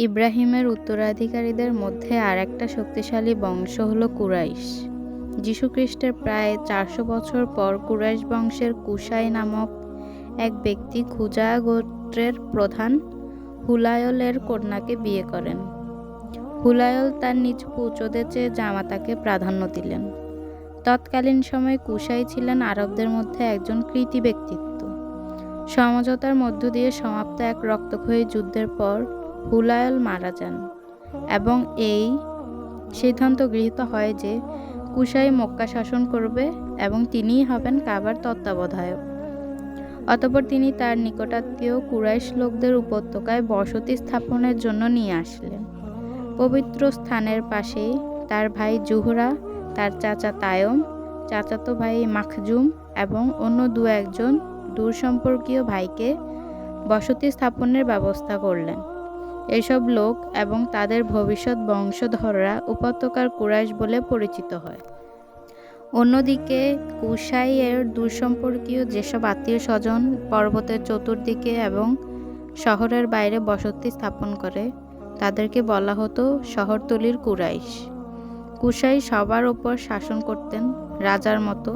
ইব্রাহিমের উত্তরাধিকারীদের মধ্যে আর একটা শক্তিশালী বংশ হল কুরাইশ। যীশুখ্রিস্টের প্রায় চারশো বছর পর কুরাইশ বংশের কুশাই নামক এক ব্যক্তি খুজা গোত্রের প্রধান হুলায়লের কন্যাকে বিয়ে করেন। হুলায়ল তার নিজ পুত্রদের চেয়ে জামাতাকে প্রাধান্য দিলেন। তৎকালীন সময়ে কুশাই ছিলেন আরবদের মধ্যে একজন কৃতি ব্যক্তিত্ব। সমঝোতার মধ্য দিয়ে সমাপ্ত এক রক্তক্ষয়ী যুদ্ধের পর হুলায়ল মারা যান এবং এই সিদ্ধান্ত গৃহীত হয় যে কুশাই মক্কা শাসন করবে এবং তিনিই হবেন কাবার তত্ত্বাবধায়ক। অতপর তিনি তার নিকটাত্মীয় কুরাইশ লোকদের উপত্যকায় বসতি স্থাপনের জন্য নিয়ে আসলেন। পবিত্র স্থানের পাশেই তার ভাই জুহরা, তার চাচা তায়ম, চাচাতো ভাই মাখজুম এবং অন্য দু একজন দূর সম্পর্কীয় ভাইকে বসতি স্থাপনের ব্যবস্থা করলেন। এসব লোক এবং তাদের ভবিষ্যৎ বংশধররা উপত্যকার কুরাইশ বলে পরিচিত হয়। অন্যদিকে কুশাই এর দূরসম্পর্কীয় যেসব আত্মীয় স্বজন পর্বতের চতুর্দিকে এবং শহরের বাইরে বসতি স্থাপন করে, তাদেরকে বলা হতো শহরতলির কুরাইশ। কুশাই সবার ওপর শাসন করতেন, রাজার মতো,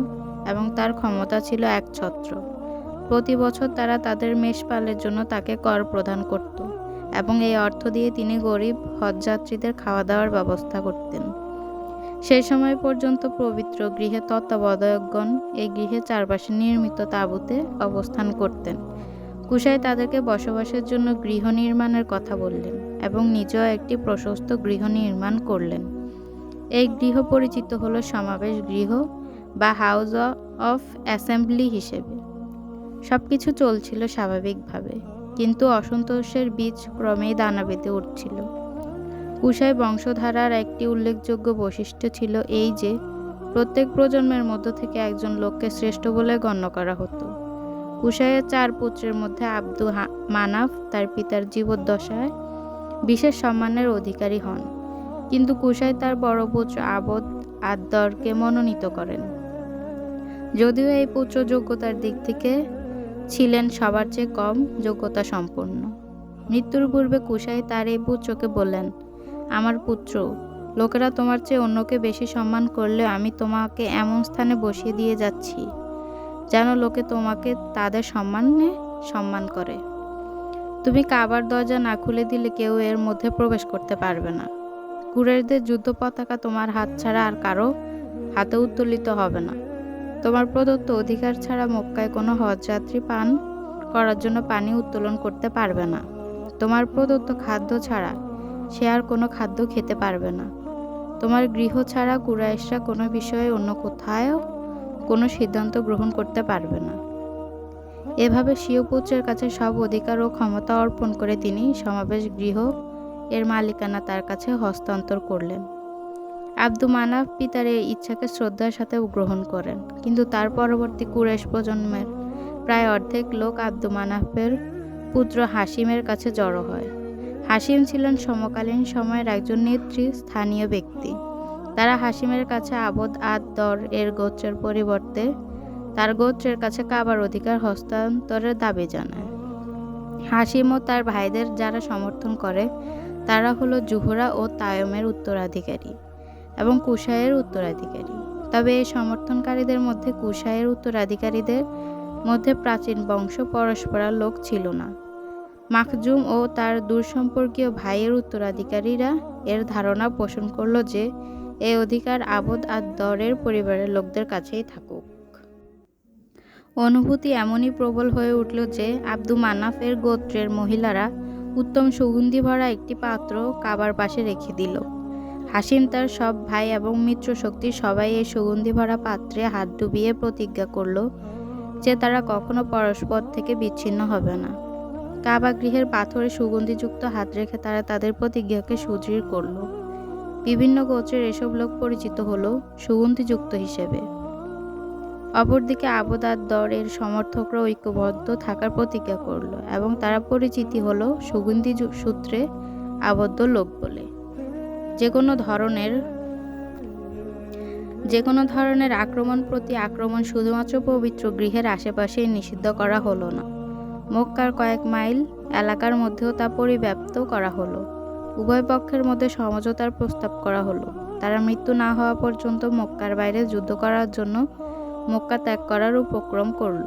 এবং তার ক্ষমতা ছিল এক ছত্র। প্রতি বছর তারা তাদের মেষপালের জন্য তাকে কর প্রদান করত। এবং এই অর্থ দিয়ে তিনি গরিব হজযাত্রীদের খাওয়া দাওয়ার ব্যবস্থা করতেন। সেই সময় পর্যন্ত পবিত্র গৃহে তত্ত্বাবধায়কগণ এই গৃহে চারপাশে নির্মিত তাঁবুতে অবস্থান করতেন। কুশাই তাদেরকে বসবাসের জন্য গৃহ নির্মাণের কথা বললেন এবং নিজেও একটি প্রশস্ত গৃহ নির্মাণ করলেন। এই গৃহ পরিচিত হলো সমাবেশ গৃহ বা হাউস অফ অ্যাসেম্বলি হিসেবে। সব কিছু চলছিল স্বাভাবিকভাবে। কিন্তু অসন্তোষের বীজ ক্রমেই দানা বেঁধে উঠছিল। কুশাই বংশধারার একটি উল্লেখযোগ্য বৈশিষ্ট্য ছিল এই যে, প্রত্যেক প্রজন্মের মধ্য থেকে একজন লোককে শ্রেষ্ঠ বলে গণ্য করা হতো। কুশাইয়ের চার পুত্রের মধ্যে আব্দু মানাফ, তার পিতার জীবদ্দশায় বিশেষ সম্মানের অধিকারী হন। কিন্তু কুশাই তার বড় পুত্র আবদ আদ্দরকে মনোনীত করেন। যদিও এই পুত্র যোগ্যতার দিক থেকে ছিলেন সবার চেয়ে কম যোগ্যতা সম্পন্ন। মৃত্যুর পূর্বে কুশাই তার এই পুত্রকে বললেন, আমার পুত্র, লোকেরা তোমার চেয়ে অন্যকে বেশি সম্মান করলে আমি তোমাকে এমন স্থানে বসিয়ে দিয়ে যাচ্ছি, যেন লোকে তোমাকে তাদের সম্মানে সম্মান করে। তুমি কাবার দরজা না খুলে দিলে কেউ এর মধ্যে প্রবেশ করতে পারবে না। কুরেরদের যুদ্ধ পতাকা তোমার হাত ছাড়া আর কারও হাতে উত্তোলিত হবে না। তোমার প্রদত্ত অধিকার ছাড়া মক্কায় কোনো হজযাত্রী পান করার জন্য পানি উত্তোলন করতে পারবে না। তোমার প্রদত্ত খাদ্য ছাড়া সে আর কোনো খাদ্য খেতে পারবে না। তোমার গৃহ ছাড়া কুরাইশরা কোনো বিষয়ে অন্য কোথায়ও কোনো সিদ্ধান্ত গ্রহণ করতে পারবে না। এভাবে স্বীয় পুত্রের কাছে সব অধিকার ও ক্ষমতা অর্পণ করে তিনি সমাবেশ গৃহ এর মালিকানা তার কাছে হস্তান্তর করলেন। আব্দু মানাফ পিতার এই ইচ্ছাকে শ্রদ্ধার সাথে গ্রহণ করেন। কিন্তু তার পরবর্তী কুরেশ প্রজন্মের প্রায় অর্ধেক লোক আব্দু মানাফের পুত্র হাসিমের কাছে জড়ো হয়। হাসিম ছিলেন সমকালীন সময়ের একজন নেত্রী, স্থানীয় ব্যক্তি। তারা হাসিমের কাছে আবদ আদ দর এর গোত্রের পরিবর্তে তার গোত্রের কাছে কাবার অধিকার হস্তান্তরের দাবি জানায়। হাসিম ও তার ভাইদের যারা সমর্থন করে, তারা হলো জুহরা ও তায়মের উত্তরাধিকারী। এবং কুশায়ের উত্তরাধিকারী। তবে এই সমর্থনকারীদের মধ্যে কুশায়ের উত্তরাধিকারীদের মধ্যে প্রাচীন বংশ পরস্পরার লোক ছিল না। মাখজুম ও তার দূরসম্পর্কীয় ভাইয়ের উত্তরাধিকারীরা এর ধারণা পোষণ করল যে এই অধিকার আবদ আর দরের পরিবারের লোকদের কাছেই থাকুক। অনুভূতি এমনই প্রবল হয়ে উঠল যে আব্দু মানাফের গোত্রের মহিলারা উত্তম সুগন্ধি ভরা একটি পাত্র কাবার পাশে রেখে দিল। হাসিম তার সব ভাই এবং মিত্র শক্তি সবাই এই সুগন্ধি ভরা পাত্রে হাত ডুবিয়ে প্রতিজ্ঞা করল যে তারা কখনো পরস্পর থেকে বিচ্ছিন্ন হবে না। কাবা গৃহের পাথরে সুগন্ধিযুক্ত হাত রেখে তারা তাদের প্রতিজ্ঞাকে সুদৃঢ় করল। বিভিন্ন গোত্রের এসব লোক পরিচিত হলো সুগন্ধিযুক্ত হিসেবে। অপরদিকে আবদার দরের সমর্থকরা ঐক্যবদ্ধ থাকার প্রতিজ্ঞা করল এবং তারা পরিচিতি হলো সুগন্ধি সূত্রে আবদ্ধ লোক বলে। যে কোনো ধরনের যে কোনো ধরনের আক্রমণ প্রতি আক্রমণ শুধুমাত্র পবিত্র গৃহের আশেপাশেই নিষিদ্ধ করা হলো না। মক্কার কয়েক মাইল এলাকার মধ্যেও তা পরিব্যাপ্ত করা হলো। উভয় পক্ষের মধ্যে সমঝোতার প্রস্তাব করা হলো। তারা মৃত্যু না হওয়া পর্যন্ত মক্কার বাইরে যুদ্ধ করার জন্য মক্কা ত্যাগ করার উপক্রম করল।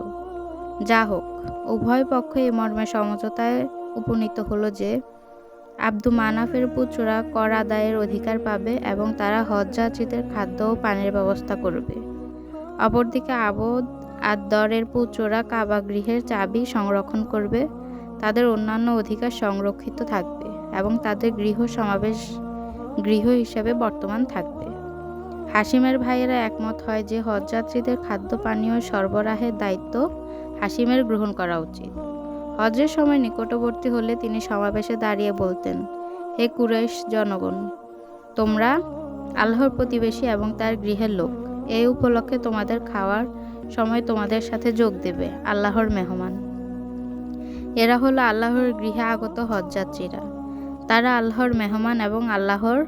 যা হোক উভয় পক্ষ এই মর্মে সমঝোতায় উপনীত হলো যে আব্দু মানাফের পুত্ররা কর আদায়ের অধিকার পাবে এবং তারা হজযাত্রীদের খাদ্য ও পানির ব্যবস্থা করবে। অপরদিকে আবদ আদরের পুত্ররা কাবা গৃহের চাবি সংরক্ষণ করবে, তাদের অন্যান্য অধিকার সংরক্ষিত থাকবে এবং তাদের গৃহ সমাবেশ গৃহ হিসেবে বর্তমান থাকবে। হাসিমের ভাইয়েরা একমত হয় যে হজযাত্রীদের খাদ্য, পানীয় সরবরাহের দায়িত্ব হাসিমের গ্রহণ করা উচিত। হজের সময় নিকটবর্তী হলে তিনি সমাবেশে দাঁড়িয়ে বলতেন, হে কুরাইশ জনগণ, তোমরা আল্লাহর প্রতিবেশী এবং তার গৃহের লোক, এই উপলক্ষে তোমাদের খাওয়ার সময় তোমাদের সাথে যোগ দেবে, আল্লাহর মেহমান। এরা হলো আল্লাহর গৃহে আগত হজযাত্রীরা তারা আল্লাহর মেহমান এবং আল্লাহর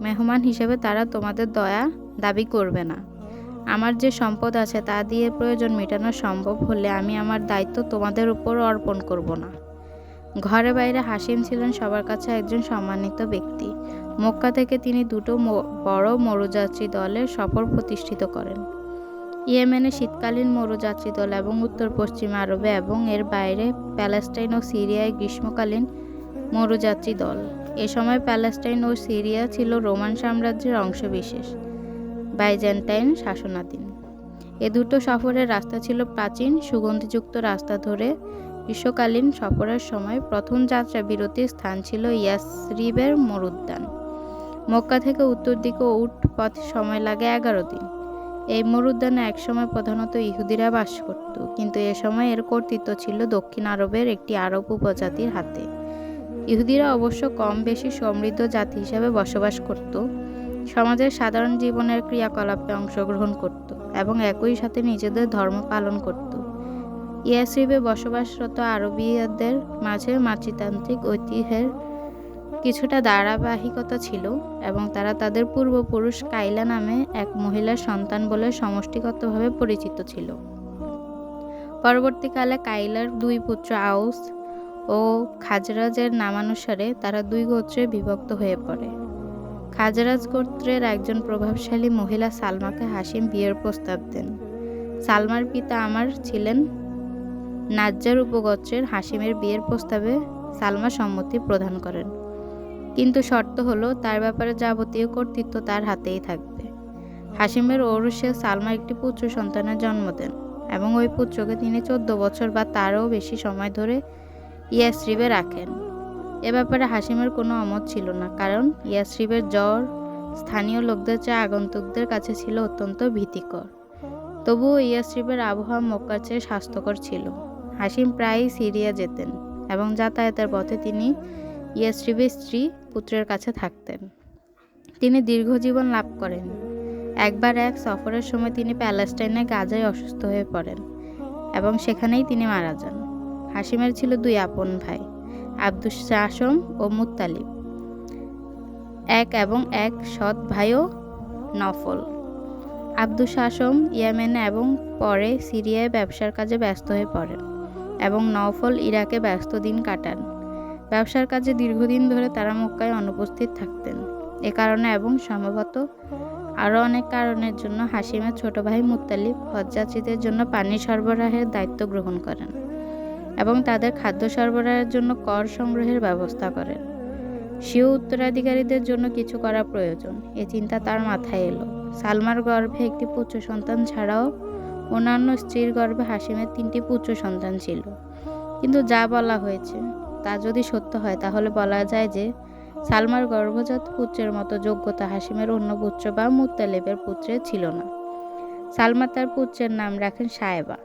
মেহমান হিসেবে তারা তোমাদের দয়া দাবি করবে না। আমার যে সম্পদ আছে তা দিয়ে প্রয়োজন মেটানো সম্ভব হলে আমি আমার দায়িত্ব তোমাদের উপর অর্পণ করব না। ঘরে বাইরে হাসিম ছিলেন সবার কাছে একজন সম্মানিত ব্যক্তি। মক্কা থেকে তিনি দুটো বড় মরুযাত্রী দলের সফর প্রতিষ্ঠিত করেন। ইয়েমেনে শীতকালীন মরুযাত্রী দল এবং উত্তর পশ্চিম আরবে এবং এর বাইরে প্যালেস্টাইন ও সিরিয়ায় গ্রীষ্মকালীন মরুযাত্রী দল। এ সময় প্যালেস্টাইন ও সিরিয়া ছিল রোমান সাম্রাজ্যের অংশবিশেষ। বাইজেন্টাইন শাসনাধীন। এ দুটো সফরের রাস্তা ছিল প্রাচীন, সুগন্ধিযুক্ত রাস্তা ধরে গ্রীষ্মকালীন সফরের সময় প্রথম যাত্রা বিরতির স্থান ছিল ইয়াসরিবের মরুদ্যান। মক্কা থেকে উত্তর দিকে উট পথ সময় লাগে এগারো দিন। এই মরুদ্যানে একসময় প্রধানত ইহুদিরা বাস করত, কিন্তু এ সময় এর কর্তৃত্ব ছিল দক্ষিণ আরবের একটি আরব উপজাতির হাতে। ইহুদিরা অবশ্য কম বেশি সমৃদ্ধ জাতি হিসাবে বসবাস করত। সমাজের সাধারণ জীবনের ক্রিয়াকলাপে অংশগ্রহণ করত এবং একই সাথে নিজেদের ধর্ম পালন করত। ইয়াসরিবে বসবাসরত আরবীয়দের মাঝে মাতৃতান্ত্রিক ঐতিহ্যের কিছুটা ধারাবাহিকতা ছিল এবং তারা তাদের পূর্বপুরুষ কাইলা নামে এক মহিলার সন্তান বলে সমষ্টিগতভাবে পরিচিত ছিল। পরবর্তীকালে কাইলার দুই পুত্র আউস ও খাজরাজের নামানুসারে তারা দুই গোত্রে বিভক্ত হয়ে পড়ে। খাজরাজ গোত্রের একজন প্রভাবশালী মহিলা সালমাকে হাসিম বিয়ের প্রস্তাব দেন। সালমার পিতা আমার ছিলেন নাজ্জার উপগোত্রের হাসিমের বিয়ের প্রস্তাবে সালমা সম্মতি প্রদান করেন। কিন্তু শর্ত হলো, তার ব্যাপারে যাবতীয় কর্তৃত্ব তার হাতেই থাকবে। হাসিমের ঔরসে সালমা একটি পুত্র সন্তানের জন্ম দেন এবং ওই পুত্রকে তিনি চোদ্দ বছর বা তারও বেশি সময় ধরে ইয়াসরিবে রাখেন। এ ব্যাপারে হাসিমের কোনো অমত ছিল না, কারণ ইয়াসরিবের জ্বর স্থানীয় লোকদের চেয়ে আগন্তুকদের কাছে ছিল অত্যন্ত ভীতিকর। তবুও ইয়াসরিবের আবহাওয়া মক্কার চেয়ে স্বাস্থ্যকর ছিল। হাসিম প্রায়ই সিরিয়া যেতেন এবং যাতায়াতের পথে তিনি ইয়াসরিবের স্ত্রী পুত্রের কাছে থাকতেন। তিনি দীর্ঘ জীবন লাভ করেন। একবার এক সফরের সময় তিনি প্যালেস্টাইনে গাজায় অসুস্থ হয়ে পড়েন এবং সেখানেই তিনি মারা যান। হাসিমের ছিল দুই আপন ভাই। আব্দুস শাসম ও মুত্তালিব এক এবং এক সৎ ভাইও নফল। আব্দুস শাসম ইয়েমেনে এবং পরে সিরিয়ায় ব্যবসার কাজে ব্যস্ত হয়ে পড়েন এবং নফল ইরাকে ব্যস্ত দিন কাটান। ব্যবসার কাজে দীর্ঘদিন ধরে তারা মক্কায় অনুপস্থিত থাকতেন। এ কারণে এবং সম্ভবত আরও অনেক কারণের জন্য হাসিমের ছোট ভাই মুত্তালিব হজযাত্রীদের জন্য পানি সরবরাহের দায়িত্ব গ্রহণ করেন। এবং তাদের খাদ্য সরবরাহের জন্য কর সংগ্রহের ব্যবস্থা করেন। স্বীয় উত্তরাধিকারীদের জন্য কিছু করা প্রয়োজন। এ চিন্তা তার মাথায় এলো। সালমার গর্ভে একটি পুত্র সন্তান ছাড়াও অন্যান্য স্ত্রীর গর্ভে হাসিমের তিনটি পুত্র সন্তান ছিল। কিন্তু যা বলা হয়েছে, তা যদি সত্য হয়, তাহলে বলা যায় যে সালমার গর্ভজাত পুত্রের মতো যোগ্যতা হাসিমের অন্য পুত্র বা মুত্তালেবের পুত্রের ছিল না। সালমা তার পুত্রের নাম রাখেন সায়েবা।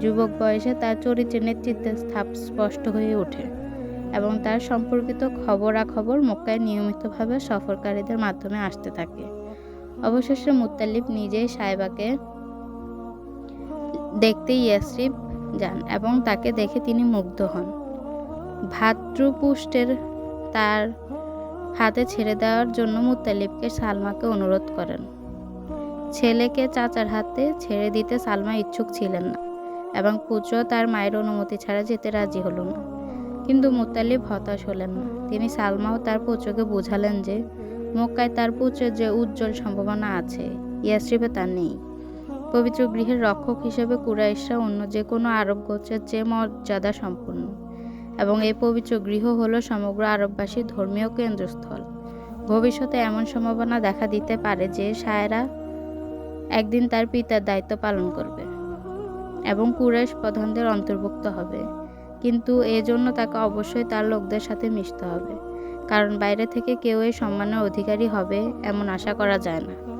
যুবক বয়সে তার চরিত্রের নেতৃত্বে স্থাপ, স্পষ্ট হয়ে ওঠে এবং তার সম্পর্কিত খবরাখবর মক্কায় নিয়মিতভাবে সফরকারীদের মাধ্যমে আসতে থাকে। অবশেষে মুত্তালিব নিজেই সাহেবাকে দেখতে ইয়াসরিব যান এবং তাকে দেখে তিনি মুগ্ধ হন। ভাতৃপুষ্টের তার হাতে ছেড়ে দেওয়ার জন্য মুত্তালিবকে সালমাকে অনুরোধ করেন। ছেলেকে চাচার হাতে ছেড়ে দিতে সালমা ইচ্ছুক ছিলেন না। এবং পুত্র তার মায়ের অনুমতি ছাড়া যেতে রাজি হলো না। কিন্তু মুতালিব হতাশ হলেন না। তিনি সালমা ও তার পুত্রকে বোঝালেন যে মক্কায় তার পুত্রের যে উজ্জ্বল সম্ভাবনা আছে ইয়াসরিবে তা নেই। পবিত্র গৃহের রক্ষক হিসেবে কুরাইশরা অন্য যে কোনো আরব গোত্রের চেয়ে মর্যাদা সম্পন্ন। এবং এই পবিত্র গৃহ হলো সমগ্র আরববাসীর ধর্মীয় কেন্দ্রস্থল। ভবিষ্যতে এমন সম্ভাবনা দেখা দিতে পারে যে সায়রা একদিন তার পিতার দায়িত্ব পালন করবে। এবং কুরাইশ প্রধানদের অন্তর্ভুক্ত হবে। কিন্তু এজন্য তাকে অবশ্যই তার লোকদের সাথে মিশতে হবে। কারণ বাইরে থেকে কেউ এই সম্মানের অধিকারী হবে এমন আশা করা যায় না।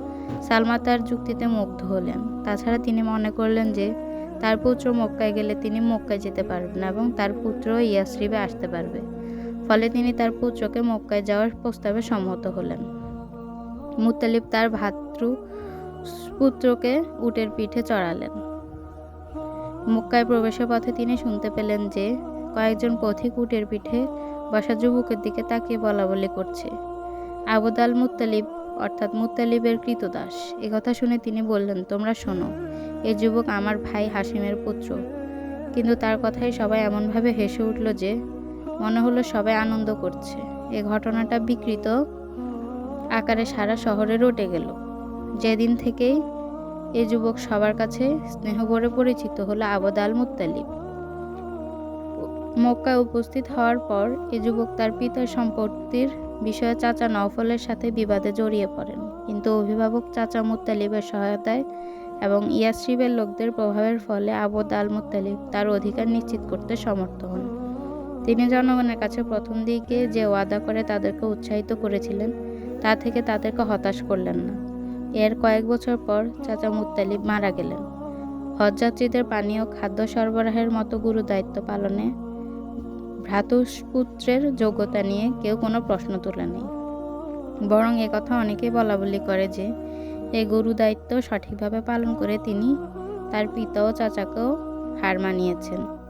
সালমা তার যুক্তিতে মুগ্ধ হলেন। তাছাড়া তিনি মনে করলেন যে, তার পুত্র মক্কায় গেলে তিনি মক্কায় যেতে পারবেন এবং তার পুত্র ইয়াসরিবে আসতে পারবে। ফলে তিনি তার পুত্রকে মক্কায় যাওয়ার প্রস্তাবে সম্মত হলেন। মুত্তালিব তার ভাতৃ পুত্রকে উটের পিঠে চড়ালেন। মক্কায় প্রবেশের পথে তিনি শুনতে পেলেন যে কয়েকজন পথিক উটের পিঠে বসা যুবকের দিকে তাকিয়ে বলা বলি করছে। আবুদ আল মুত্তালিব, অর্থাৎ মুত্তালিবের কৃতদাস কথা শুনে তিনি বললেন, তোমরা শোনো এই যুবক আমার ভাই হাসিমের পুত্র। কিন্তু তার কথাই সবাই এমনভাবে হেসে উঠল যে মনে হলো সবাই আনন্দ করছে। এ ঘটনাটা বিকৃত আকারে সারা শহরে রটে গেল। যেদিন থেকেই এ যুবক সবার কাছে স্নেহভরে পরিচিত হলো আবদ আল মুত্তালিব মক্কায় উপস্থিত হওয়ার পর এ যুবক তার পিতার সম্পত্তির বিষয়ে চাচা নওফলের সাথে বিবাদে জড়িয়ে পড়েন। কিন্তু অভিভাবক চাচা মুতালিবের সহায়তায় এবং ইয়াসরিবের লোকদের প্রভাবের ফলে আবদ আল মুত্তালিব তার অধিকার নিশ্চিত করতে সমর্থ হন। তিনি জনগণের কাছে প্রথম দিকে যে ওয়াদা করে তাদেরকে উৎসাহিত করেছিলেন, তা থেকে তাদেরকে হতাশ করলেন না। এর কয়েক বছর পর চাচা মুত্তালিব মারা গেলেন। হজযাত্রীদের পানীয় খাদ্য সরবরাহের মতো গুরু দায়িত্ব পালনে ভ্রাতুষ্পুত্রের যোগ্যতা নিয়ে কেউ কোনো প্রশ্ন তোলেনি বরং কথা অনেকেই বলা বলি করে যে এই গুরু দায়িত্ব সঠিকভাবে পালন করে তিনি তার পিতা ও চাচাকেও হার মানিয়েছেন।